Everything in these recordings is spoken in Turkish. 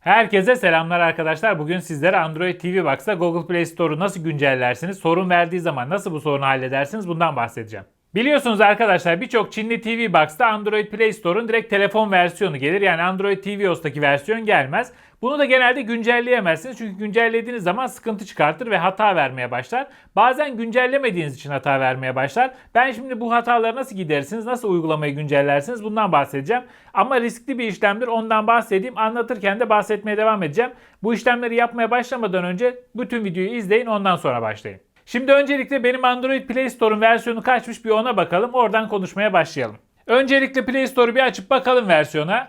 Herkese selamlar arkadaşlar. Bugün sizlere Android TV Box'ta Google Play Store'u nasıl güncellersiniz, sorun verdiği zaman nasıl bu sorunu halledersiniz bundan bahsedeceğim. Biliyorsunuz arkadaşlar birçok Çinli TV Box'ta Android Play Store'un direkt telefon versiyonu gelir. Yani Android TV OS'taki versiyon gelmez. Bunu da genelde güncelleyemezsiniz çünkü güncellediğiniz zaman sıkıntı çıkartır ve hata vermeye başlar. Bazen güncellemediğiniz için hata vermeye başlar. Ben şimdi bu hataları nasıl giderirsiniz, nasıl uygulamayı güncellersiniz bundan bahsedeceğim. Ama riskli bir işlemdir ondan bahsedeyim. Anlatırken de bahsetmeye devam edeceğim. Bu işlemleri yapmaya başlamadan önce bütün videoyu izleyin ondan sonra başlayın. Şimdi öncelikle benim Android Play Store'un versiyonu kaçmış bir ona bakalım. Oradan konuşmaya başlayalım. Öncelikle Play Store'u bir açıp bakalım versiyona.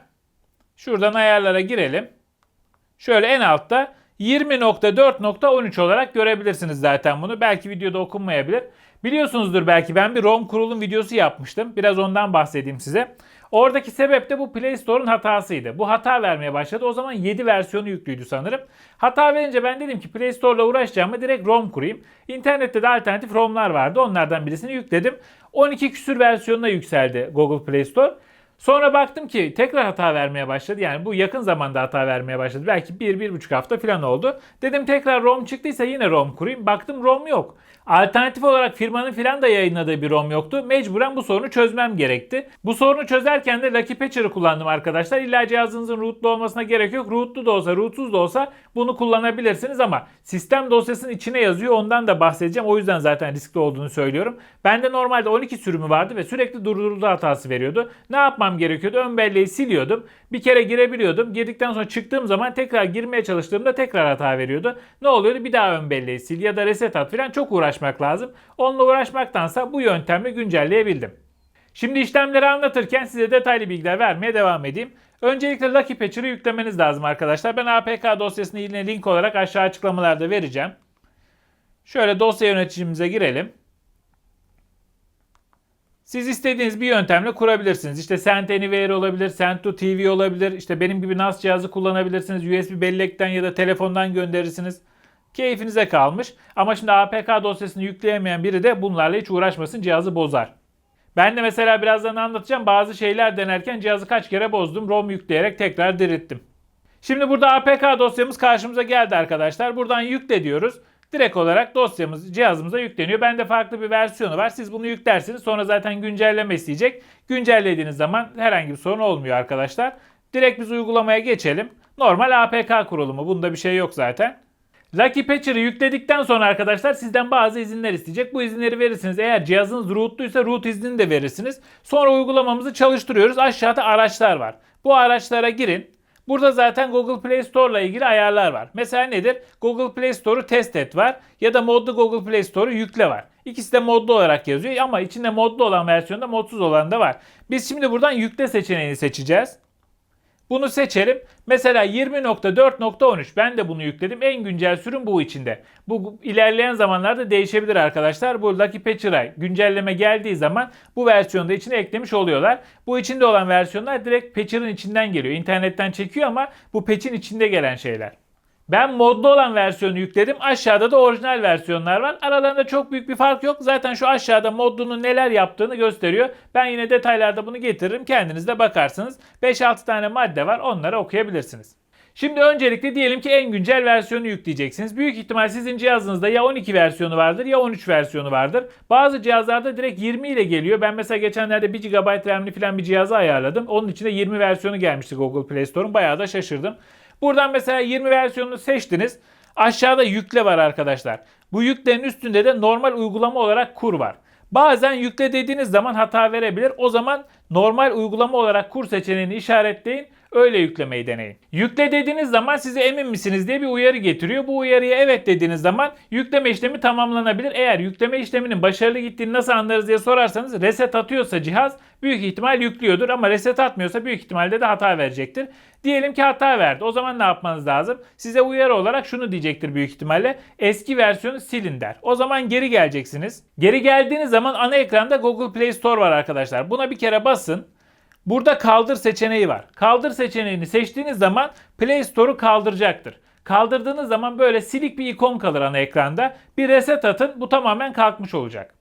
Şuradan ayarlara girelim. Şöyle en altta 20.4.13 olarak görebilirsiniz zaten bunu. Belki videoda okunmayabilir. Biliyorsunuzdur belki ben bir ROM kurulum videosu yapmıştım. Biraz ondan bahsedeyim size. Oradaki sebep de bu Play Store'un hatasıydı. Bu hata vermeye başladı. O zaman 7 versiyonu yüklüydü sanırım. Hata verince ben dedim ki Play Store'la uğraşacağımı direkt ROM kurayım. İnternette de alternatif ROM'lar vardı. Onlardan birisini yükledim. 12 küsür versiyonuna yükseldi Google Play Store. Sonra baktım ki tekrar hata vermeye başladı. Yani bu yakın zamanda hata vermeye başladı. Belki 1-1,5 hafta falan oldu. Dedim tekrar ROM çıktıysa yine ROM kurayım. Baktım ROM yok. Alternatif olarak firmanın filan da yayınladığı bir ROM yoktu. Mecburen bu sorunu çözmem gerekti. Bu sorunu çözerken de Lucky Patcher'ı kullandım arkadaşlar. İlla cihazınızın rootlu olmasına gerek yok. Rootlu da olsa, rootsuz da olsa bunu kullanabilirsiniz ama sistem dosyasının içine yazıyor. Ondan da bahsedeceğim. O yüzden zaten riskli olduğunu söylüyorum. Bende normalde 12 sürümü vardı ve sürekli durduruldu hatası veriyordu. Ne yapmam gerekiyordu? Ön belleği siliyordum. Bir kere girebiliyordum. Girdikten sonra çıktığım zaman tekrar girmeye çalıştığımda tekrar hata veriyordu. Ne oluyordu? Bir daha ön belleği sil ya da reset at falan çok uğraşmak lazım. Onunla uğraşmaktansa bu yöntemle güncelleyebildim. Şimdi işlemleri anlatırken size detaylı bilgiler vermeye devam edeyim. Öncelikle Lucky Patcher'ı yüklemeniz lazım arkadaşını Ben APK dosyasını yine link olarak aşağı açıklamalarda vereceğim. Şöyle dosya yöneticimize girelim. Siz istediğiniz bir yöntemle kurabilirsiniz. İşte Send Anywhere olabilir, Send to TV olabilir. İşte benim gibi NAS cihazı kullanabilirsiniz. USB bellekten ya da telefondan gönderirsiniz. Keyfinize kalmış. Ama şimdi APK dosyasını yükleyemeyen biri de bunlarla hiç uğraşmasın cihazı bozar. Ben de mesela birazdan anlatacağım bazı şeyler denerken cihazı kaç kere bozdum. ROM yükleyerek tekrar dirilttim. Şimdi burada APK dosyamız karşımıza geldi arkadaşlar. Buradan yükle diyoruz. Direkt olarak dosyamız cihazımıza yükleniyor. Bende farklı bir versiyonu var. Siz bunu yüklersiniz. Sonra zaten güncelleme isteyecek. Güncellediğiniz zaman herhangi bir sorun olmuyor arkadaşlar. Direkt biz uygulamaya geçelim. Normal APK kurulumu. Bunda bir şey yok zaten. Lucky Patcher'ı yükledikten sonra arkadaşlar sizden bazı izinler isteyecek. Bu izinleri verirsiniz. Eğer cihazınız rootluysa root iznini de verirsiniz. Sonra uygulamamızı çalıştırıyoruz. Aşağıda araçlar var. Bu araçlara girin. Burada zaten Google Play Store ile ilgili ayarlar var. Mesela nedir? Google Play Store'u test et var ya da modlu Google Play Store'u yükle var. İkisi de modlu olarak yazıyor ama içinde modlu olan versiyonda modsuz olan da var. Biz şimdi buradan yükle seçeneğini seçeceğiz. Bunu seçelim. Mesela 20.4.13 ben de bunu yükledim. En güncel sürüm bu içinde. Bu ilerleyen zamanlarda değişebilir arkadaşlar. Bu Lucky Patcher'a güncelleme geldiği zaman bu versiyonu da içine eklemiş oluyorlar. Bu içinde olan versiyonlar direkt Patcher'ın içinden geliyor. İnternetten çekiyor ama bu patch'in içinde gelen şeyler. Ben modlu olan versiyonu yükledim. Aşağıda da orijinal versiyonlar var. Aralarında çok büyük bir fark yok. Zaten şu aşağıda modlunun neler yaptığını gösteriyor. Ben yine detaylarda bunu getiririm. Kendiniz de bakarsınız. 5-6 tane madde var. Onları okuyabilirsiniz. Şimdi öncelikle diyelim ki en güncel versiyonu yükleyeceksiniz. Büyük ihtimal sizin cihazınızda ya 12 versiyonu vardır ya 13 versiyonu vardır. Bazı cihazlarda direkt 20 ile geliyor. Ben mesela geçenlerde 1 GB RAM'li falan bir cihazı ayarladım. Onun içinde 20 versiyonu gelmişti Google Play Store'un. Bayağı da şaşırdım. Buradan mesela 20 versiyonunu seçtiniz. Aşağıda yükle var arkadaşlar. Bu yüklerin üstünde de normal uygulama olarak kur var. Bazen yükle dediğiniz zaman hata verebilir. O zaman normal uygulama olarak kur seçeneğini işaretleyin. Öyle yüklemeyi deneyin. Yükle dediğiniz zaman size emin misiniz diye bir uyarı getiriyor. Bu uyarıya evet dediğiniz zaman yükleme işlemi tamamlanabilir. Eğer yükleme işleminin başarılı gittiğini nasıl anlarız diye sorarsanız reset atıyorsa cihaz büyük ihtimal yüklüyordur ama reset atmıyorsa büyük ihtimalle de hata verecektir. Diyelim ki hata verdi. O zaman ne yapmanız lazım? Size uyarı olarak şunu diyecektir büyük ihtimalle. Eski versiyonu silin der. O zaman geri geleceksiniz. Geri geldiğiniz zaman ana ekranda Google Play Store var arkadaşlar. Buna bir kere basın. Burada kaldır seçeneği var. Kaldır seçeneğini seçtiğiniz zaman Play Store'u kaldıracaktır. Kaldırdığınız zaman böyle silik bir ikon kalır ana ekranda. Bir reset atın bu tamamen kalkmış olacak.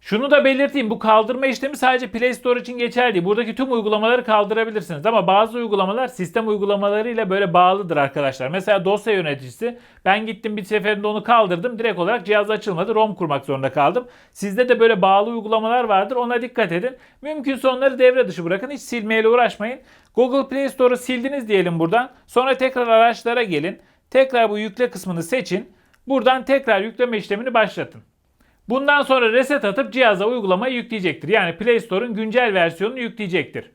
Şunu da belirteyim. Bu kaldırma işlemi sadece Play Store için geçerli. Buradaki tüm uygulamaları kaldırabilirsiniz. Ama bazı uygulamalar sistem uygulamalarıyla böyle bağlıdır arkadaşlar. Mesela dosya yöneticisi. Ben gittim bir seferinde onu kaldırdım. Direkt olarak cihaz açılmadı. ROM kurmak zorunda kaldım. Sizde de böyle bağlı uygulamalar vardır. Ona dikkat edin. Mümkünse onları devre dışı bırakın. Hiç silmeyle uğraşmayın. Google Play Store'u sildiniz diyelim buradan. Sonra tekrar araçlara gelin. Tekrar bu yükle kısmını seçin. Buradan tekrar yükleme işlemini başlatın. Bundan sonra reset atıp cihaza uygulamayı yükleyecektir. Yani Play Store'un güncel versiyonunu yükleyecektir.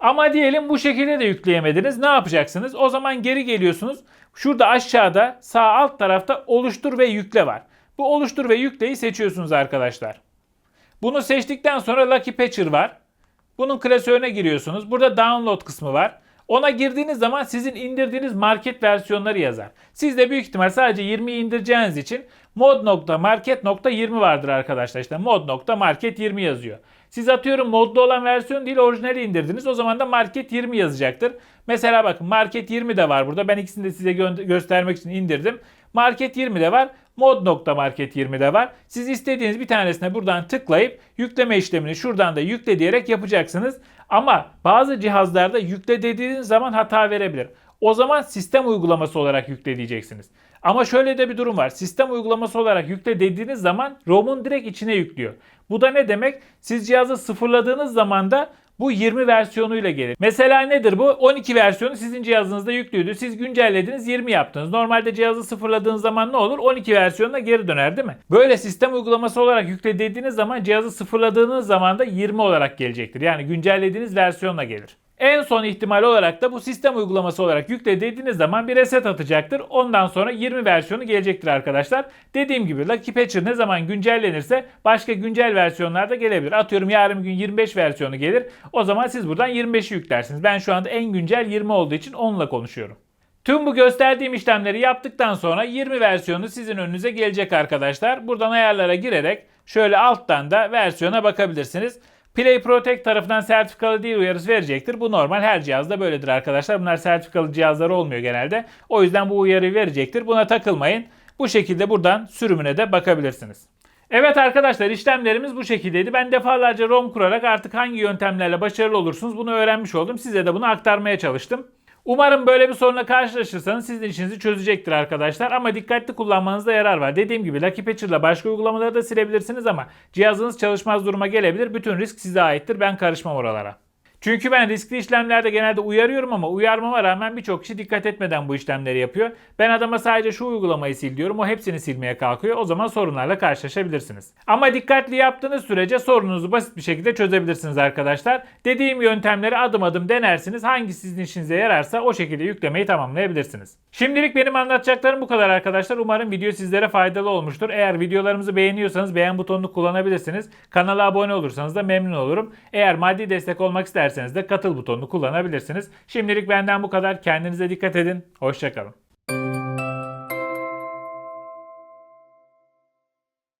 Ama diyelim bu şekilde de yükleyemediniz. Ne yapacaksınız? O zaman geri geliyorsunuz. Şurada aşağıda sağ alt tarafta oluştur ve yükle var. Bu oluştur ve yükleyi seçiyorsunuz arkadaşlar. Bunu seçtikten sonra Lucky Patcher var. Bunun klasörüne giriyorsunuz. Burada download kısmı var. Ona girdiğiniz zaman sizin indirdiğiniz market versiyonları yazar. Siz de büyük ihtimal sadece 20'yi indireceğiniz için mod.market.20 vardır arkadaşlar. İşte mod.market 20 yazıyor. Siz atıyorum modlu olan versiyon değil orijinali indirdiniz. O zaman da market 20 yazacaktır. Mesela bakın market 20 de var burada. Ben ikisini de size gö- göstermek için indirdim. Market 20 de var. Mod.market 20 de var. Siz istediğiniz bir tanesine buradan tıklayıp yükleme işlemini şuradan da yükle diyerek yapacaksınız. Ama bazı cihazlarda yükle dediğiniz zaman hata verebilir. O zaman sistem uygulaması olarak yükle diyeceksiniz. Ama şöyle de bir durum var. Sistem uygulaması olarak yükle dediğiniz zaman ROM'un direkt içine yüklüyor. Bu da ne demek? Siz cihazı sıfırladığınız zaman da bu 20 versiyonuyla gelir. Mesela nedir bu? 12 versiyonu sizin cihazınızda yüklüydü. Siz güncellediniz 20 yaptınız. Normalde cihazı sıfırladığınız zaman ne olur? 12 versiyonuna geri döner değil mi? Böyle sistem uygulaması olarak yükle dediğiniz zaman cihazı sıfırladığınız zaman da 20 olarak gelecektir. Yani güncellediğiniz versiyonla gelir. En son ihtimal olarak da bu sistem uygulaması olarak yükle dediğiniz zaman bir reset atacaktır. Ondan sonra 20 versiyonu gelecektir arkadaşlar. Dediğim gibi Lucky Patcher ne zaman güncellenirse başka güncel versiyonlar da gelebilir. Atıyorum yarın gün 25 versiyonu gelir. O zaman siz buradan 25'i yüklersiniz. Ben şu anda en güncel 20 olduğu için onunla konuşuyorum. Tüm bu gösterdiğim işlemleri yaptıktan sonra 20 versiyonu sizin önünüze gelecek arkadaşlar. Buradan ayarlara girerek şöyle alttan da versiyona bakabilirsiniz. Play Protect tarafından sertifikalı değil uyarısı verecektir. Bu normal her cihazda böyledir arkadaşlar. Bunlar sertifikalı cihazlar olmuyor genelde. O yüzden bu uyarıyı verecektir. Buna takılmayın. Bu şekilde buradan sürümüne de bakabilirsiniz. Evet arkadaşlar işlemlerimiz bu şekildeydi. Ben defalarca ROM kurarak artık hangi yöntemlerle başarılı olursunuz bunu öğrenmiş oldum. Size de bunu aktarmaya çalıştım. Umarım böyle bir sorunla karşılaşırsanız sizin işinizi çözecektir arkadaşlar. Ama dikkatli kullanmanızda yarar var. Dediğim gibi Lucky Patcher'la başka uygulamaları da silebilirsiniz ama cihazınız çalışmaz duruma gelebilir. Bütün risk size aittir. Ben karışmam oralara. Çünkü ben riskli işlemlerde genelde uyarıyorum ama uyarmama rağmen birçok kişi dikkat etmeden bu işlemleri yapıyor. Ben adama sadece şu uygulamayı sil diyorum. O hepsini silmeye kalkıyor. O zaman sorunlarla karşılaşabilirsiniz. Ama dikkatli yaptığınız sürece sorununuzu basit bir şekilde çözebilirsiniz arkadaşlar. Dediğim yöntemleri adım adım denersiniz. Hangi sizin işinize yararsa o şekilde yüklemeyi tamamlayabilirsiniz. Şimdilik benim anlatacaklarım bu kadar arkadaşlar. Umarım video sizlere faydalı olmuştur. Eğer videolarımızı beğeniyorsanız beğen butonunu kullanabilirsiniz. Kanala abone olursanız da memnun olurum. Eğer maddi destek olmak isterseniz de katıl butonunu kullanabilirsiniz. Şimdilik benden bu kadar. Kendinize dikkat edin. Hoşçakalın.